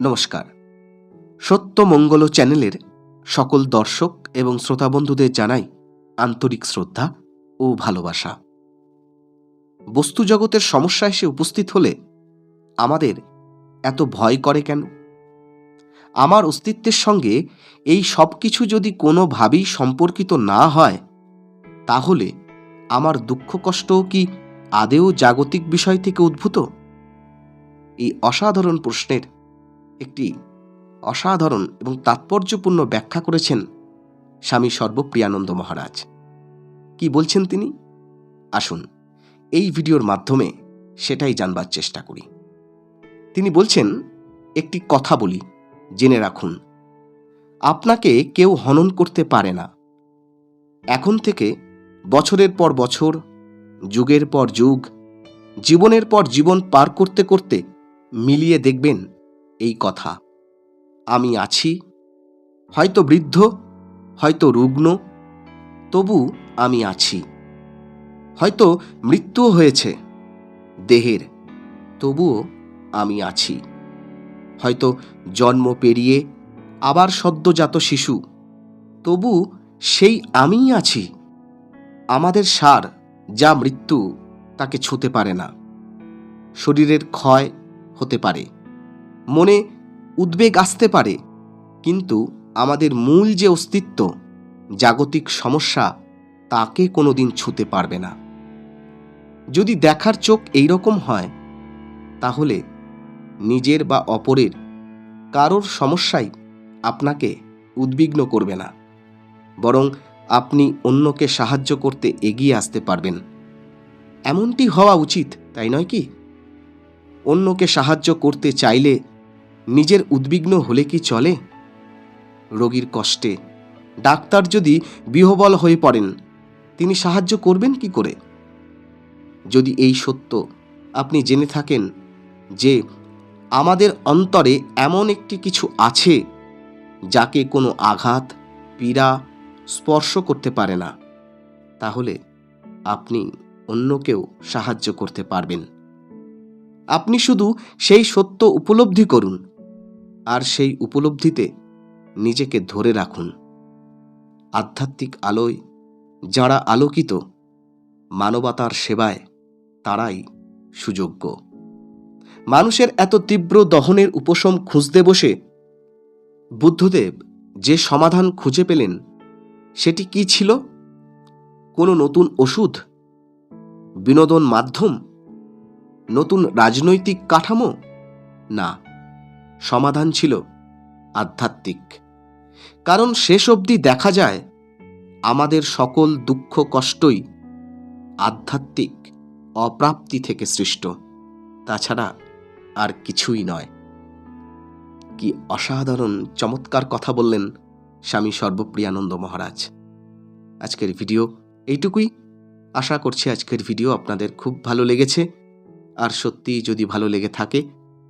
নমস্কার। সত্য মঙ্গল চ্যানেলের সকল দর্শক এবং শ্রোতা বন্ধুদের জানাই আন্তরিক শ্রদ্ধা ও ভালোবাসা। বস্তু জগতের সমস্যা এসে উপস্থিত হলে আমাদের এত ভয় করে কেন? আমার অস্তিত্বের সঙ্গে এই সব কিছু যদি কোনোভাবেই সম্পর্কিত না হয়, তাহলে আমার দুঃখ কষ্টও কি আদেও জাগতিক বিষয় থেকে উদ্ভূত? এই অসাধারণ প্রশ্নের একটি অসাধারণ এবং তাৎপর্যপূর্ণ ব্যাখ্যা করেছেন স্বামী সর্বপ্রিয়ানন্দ মহারাজ। কি বলছেন তিনি? আসুন, এই ভিডিওর মাধ্যমে সেটাই জানবার চেষ্টা করি। তিনি বলছেন, একটি কথা বলি, জেনে রাখুন। আপনাকে কেউ হনন করতে পারে না। এখন থেকে বছরের পর বছর, যুগের পর যুগ, জীবনের পর জীবন পার করতে করতে মিলিয়ে দেখবেন এই কথা। আমি আছি, হয়তো বৃদ্ধ, হয়তো রুগ্ন, তবু আমি আছি। হয়তো মৃত্যুও হয়েছে, দেহের, তবুও আমি আছি। হয়তো জন্ম পেরিয়ে আবার সদ্যজাত শিশু, তবু সেই আমিই আছি। আমাদের সার, যা মৃত্যু, তাকে ছুঁতে পারে না। শরীরের ক্ষয় হতে পারে। মনে উদ্বেগ আসতে পারে, কিন্তু আমাদের মূল যে অস্তিত্ব, জাগতিক সমস্যা, তাকে কোনোদিন ছুঁতে পারবে না। যদি দেখার চোখ এই রকম হয়, তাহলে নিজের বা অপরের কারোর সমস্যাই আপনাকে উদ্বিগ্ন করবে না, বরং আপনি অন্যকে সাহায্য করতে এগিয়ে আসতে পারবেন। এমনটি হওয়া উচিত, তাই নয় কি? অন্যকে সাহায্য করতে চাইলে নিজের উদ্বিগ্ন হলে কি চলে? রোগীর কষ্টে। ডাক্তার যদি বিহবল হয়ে পড়েন, তিনি সাহায্য করবেন কি করে? যদি এই সত্য আপনি জেনে থাকেন যে আমাদের অন্তরে এমন একটি কিছু আছে, যাকে কোনো আঘাত, পীড়া স্পর্শ করতে পারে না, তাহলে আপনি অন্যকেও সাহায্য করতে পারবেন। আপনি শুধু সেই সত্য উপলব্ধি করুন। আর সেই উপলব্ধিতে নিজেকে ধরে রাখুন। আধ্যাত্মিক আলোয় যারা আলোকিত, মানবতার সেবায় তারাই সুযোগ্য। মানুষের এত তীব্র দহনের উপশম খুঁজতে বসে বুদ্ধদেব যে সমাধান খুঁজে পেলেন, সেটি কি ছিল? কোনো নতুন ওষুধ? বিনোদন মাধ্যম? নতুন রাজনৈতিক কাঠামো? না। সমাধান ছিল আধ্যাত্মিক। কারণ শেষ অবধি দেখা যায়, আমাদের সকল দুঃখ কষ্টই আধ্যাত্মিক, অপ্রাপ্তি থেকে সৃষ্ট। তাছাড়া আর কিছুই নয়। কি অসাধারণ, চমৎকার কথা বললেন স্বামী সর্বপ্রিয়ানন্দ মহারাজ। আজকের ভিডিও এইটুকুই। আশা করছি আজকের ভিডিও আপনাদের খুব ভালো লেগেছে। আর সত্যিই যদি ভালো লেগে থাকে